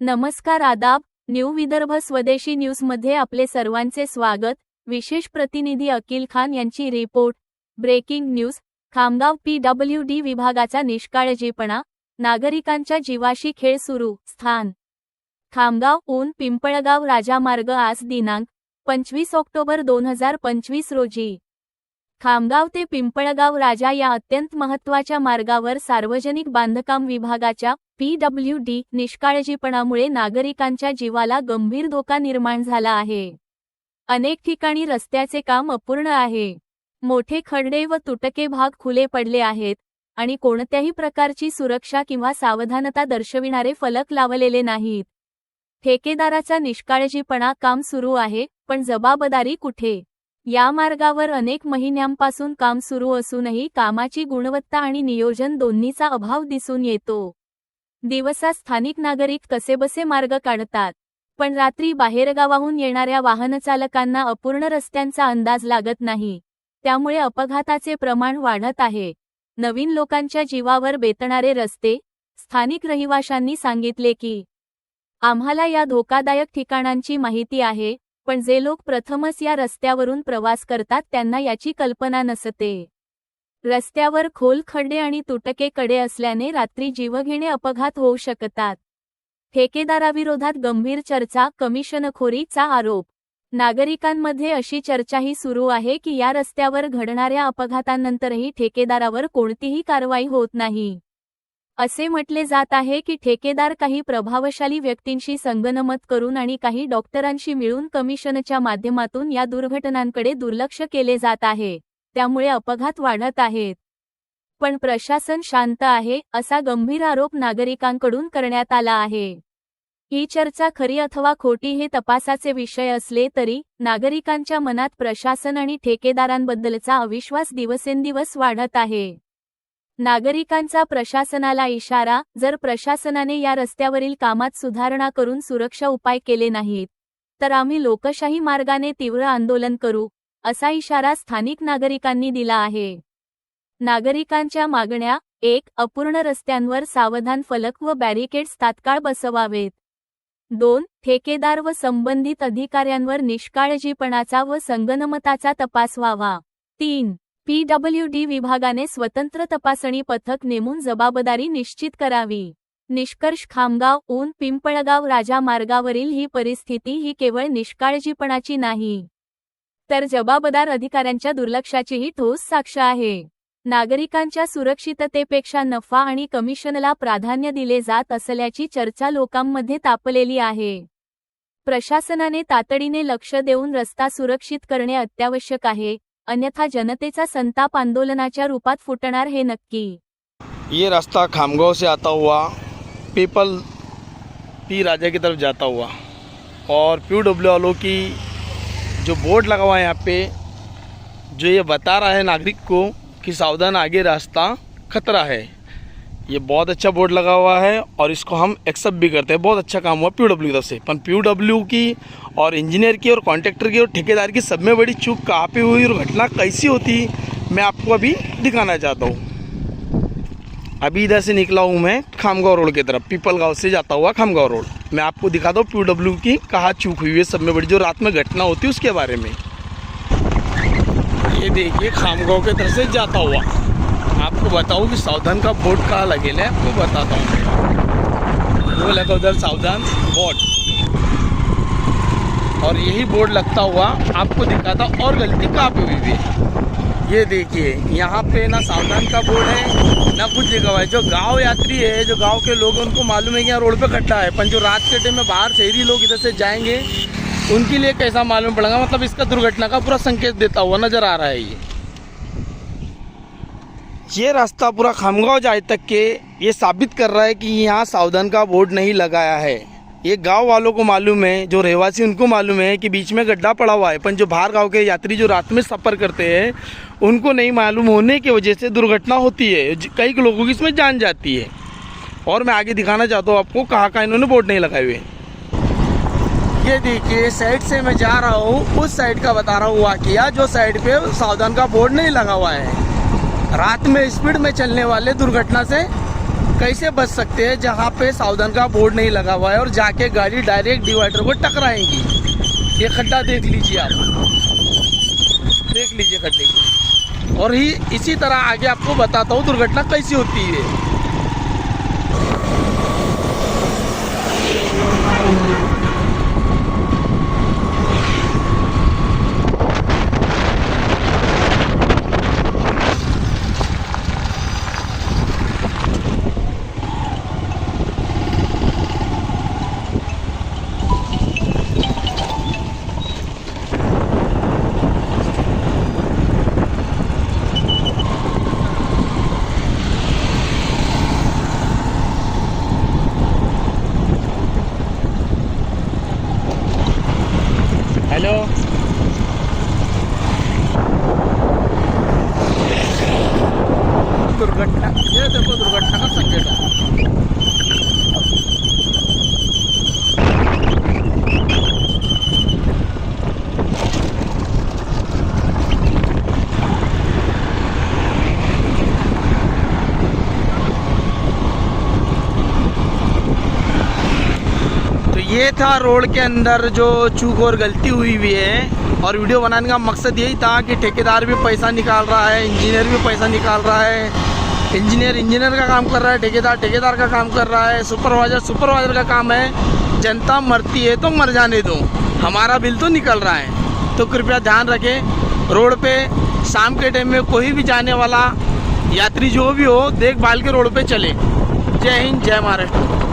नमस्कार आदाब न्यू विदर्भ स्वदेशी न्यूजमध्ये आपले सर्वांचे स्वागत. विशेष प्रतिनिधी अकिल खान यांची report. Breaking news Khamgaon P W D विभागाचा निष्काळजीपणा नागरिकांच्या जीवाशी खेळ सुरू स्थान. खामगाव ऊन पिंपळगाव राजामार्ग आज दिनांक पंचवीस ऑक्टोबर दोन हजार पंचवीस रोजी. खामगाव ते पिंपळगाव राजा या अत्यंत महत्त्वाच्या मार्गावर सार्वजनिक बांधकाम विभागाच्या पी डब्ल्यू डी निष्काळजीपणामुळे नागरिकांच्या जीवाला गंभीर धोका निर्माण झाला आहे. अनेक ठिकाणी रस्त्याचे काम अपूर्ण आहे. मोठे खड्डे व तुटके भाग खुले पडले आहेत आणि कोणत्याही प्रकारची सुरक्षा किंवा सावधानता दर्शविणारे फलक लावलेले नाहीत. ठेकेदाराचा निष्काळजीपणा काम सुरू आहे पण जबाबदारी कुठे? या मार्गावर अनेक महिन्यांपासून काम सुरू असूनही कामाची गुणवत्ता आणि नियोजन दोन्हीचा अभाव दिसून येतो. दिवसा स्थानिक नागरिक कसेबसे मार्ग काढतात. पण रात्री बाहेरगावाहून येणाऱ्या वाहनचालकांना अपूर्ण रस्त्यांचा अंदाज लागत नाही. त्यामुळे अपघाताचे प्रमाण वाढत आहे. नवीन लोकांच्या जीवावर बेतणारे रस्ते स्थानिक रहिवाशांनी सांगितले की आम्हाला या धोकादायक ठिकाणांची माहिती आहे पण जे लोक प्रथमच या रस्त्यावरून प्रवास करतात त्यांना याची कल्पना नसते. रस्त्यावर खोल खड्डे आणि तुटके कडे असल्याने रात्री जीवघेणे अपघात होऊ शकतात. ठेकेदाराविरोधात गंभीर चर्चा कमिशनखोरीचा आरोप. नागरिकांमध्ये अशी चर्चाही सुरू आहे की या रस्त्यावर घडणाऱ्या अपघातांनंतरही ठेकेदारावर कोणतीही कारवाई होत नाही. असे म्हटले जात आहे की ठेकेदार काही प्रभावशाली व्यक्तींशी संगनमत करून आणि काही डॉक्टरांशी मिळून कमिशनच्या माध्यमातून या दुर्घटनांकडे दुर्लक्ष केले जात आहे. त्यामुळे अपघात वाढत आहेत. पण प्रशासन शांत आहे असा गंभीर आरोप नागरिकांकडून करण्यात आला आहे. ही चर्चा खरी अथवा खोटी हे तपासाचे विषय असले तरी नागरिकांच्या मनात प्रशासन आणि ठेकेदारांबद्दलचा अविश्वास दिवसेंदिवस वाढत आहे. नागरिकांचा प्रशासनाला इशारा जर प्रशासनाने या रस्त्यावरील कामात सुधारणा करून सुरक्षा उपाय केले नाहीत तर आम्ही लोकशाही मार्गाने तीव्र आंदोलन करू असा इशारा स्थानिक नागरिकांनी दिला आहे. नागरिकांच्या मागण्या एक अपूर्ण रस्त्यांवर सावधान फलक व बॅरिकेड्स तात्काळ बसवावेत. दोन ठेकेदार व संबंधित अधिकाऱ्यांवर निष्काळजीपणाचा व संगनमताचा तपास व्हावा. तीन पी डब्ल्यू डी विभागाने स्वतंत्र तपासणी पथक नेमून जबाबदारी निश्चित करावी. निष्कर्ष खामगाव ऊन पिंपळगाव राजा मार्गावरील ही परिस्थिती ही केवळ निष्काळजीपणाची नाही. तर जबाबदार अधिकाऱ्यांच्या दुर्लक्षाचीही ठोस साक्ष आहे. नागरिकांच्या सुरक्षिततेपेक्षा नफा आणि कमिशनला प्राधान्य दिले जात असल्याची चर्चा लोकांमध्ये तापलेली आहे. प्रशासनाने तातडीने लक्ष देऊन रस्ता सुरक्षित करणे अत्यावश्यक आहे अन्यथा जनतेचा संताप आंदोलनाच्या रूपात फुटणार हे नक्की. ये रास्ता खामगांव से आता हुआ पीपल पी राजा की तरफ जाता हुआ और पी डब्ल्यू वालों की जो बोर्ड लगा हुआ है यहाँ पे जो ये बता रहा है नागरिक को कि सावधान आगे रास्ता खतरा है। ये बहुत अच्छा बोर्ड लगा हुआ है और इसको हम एक्सेप्ट भी करते हैं। बहुत अच्छा काम हुआ पी की तरफ़ से। पर पी की और इंजीनियर की और कॉन्ट्रैक्टर की और ठेकेदार की सब में बड़ी चूक कहाँ पे हुई और घटना कैसी होती, मैं आपको अभी दिखाना चाहता हूँ। अभी इधर से निकला हूँ मैं खामगांव रोड की तरफ़ पीपल गाँव से जाता हुआ खामगांव रोड। मैं आपको दिखाता हूँ पी डब्ल्यू की कहाँ चूक हुई है सब में बड़ी, जो रात में घटना होती है उसके बारे में। ये देखिए खामगांव की तरफ़ से जाता हुआ। आपको बताऊँ कि सावधान का बोर्ड कहाँ लगेला है आपको बताता हूँ। वो लगा उधर सावधान बोर्ड और यही बोर्ड लगता हुआ आपको दिखाता, और गलती कहाँ पे हुई है ये देखिए, यहाँ पे ना सावधान का बोर्ड है, ना कुछ लिखा हुआ है। जो गाँव यात्री है, जो गाँव के लोग उनको मालूम है कि यहाँ रोड पे खड्डा है। पर जो रात के टाइम में बाहर शहरी लोग इधर से जाएँगे, उनके लिए कैसा मालूम पड़ेगा? मतलब इसका दुर्घटना का पूरा संकेत देता हुआ नज़र आ रहा है ये। ये रास्ता पूरा खामगांव जाए तक के ये साबित कर रहा है कि यहाँ सावधान का बोर्ड नहीं लगाया है। ये गाँव वालों को मालूम है, जो रहवासी उनको मालूम है कि बीच में गड्ढा पड़ा हुआ है, पर जो बाहर गाँव के यात्री जो रात में सफ़र करते हैं, उनको नहीं मालूम होने की वजह से दुर्घटना होती है कई लोगों की इसमें जान जाती है। और मैं आगे दिखाना चाहता हूँ आपको कहाँ कहाँ इन्होंने बोर्ड नहीं लगाए हुए ये देखिए, साइड से मैं जा रहा हूँ, उस साइड का बता रहा हूँ वाकिया, जो साइड पे सावधान का बोर्ड नहीं लगा हुआ है। रात में स्पीड में चलने वाले दुर्घटना से कैसे बच सकते हैं जहाँ पे सावधान का बोर्ड नहीं लगा हुआ है और जाके गाड़ी डायरेक्ट डिवाइडर को टकराएँगी? ये खड्डा देख लीजिए आप। देख लीजिए खड्डे को। और ही इसी तरह आगे आपको बताता हूँ दुर्घटना कैसी होती है हेलो दुर्घटना ये देखो दुर्घटना का संकेत है तो था रोड के अंदर जो चूक और गलती हुई हुई है। और वीडियो बनाने का मकसद यही था कि ठेकेदार भी पैसा निकाल रहा है, इंजीनियर भी पैसा निकाल रहा है। इंजीनियर इंजीनियर का काम कर रहा है, ठेकेदार ठेकेदार का काम कर रहा है, सुपरवाइजर सुपरवाइजर का काम है। जनता मरती है तो मर जाने दो, हमारा बिल तो निकल रहा है। तो कृपया ध्यान रखें, रोड पे शाम के टाइम में कोई भी जाने वाला, यात्री जो भी हो, देखभाल के रोड पे चले। जय हिंद, जय महाराष्ट्र।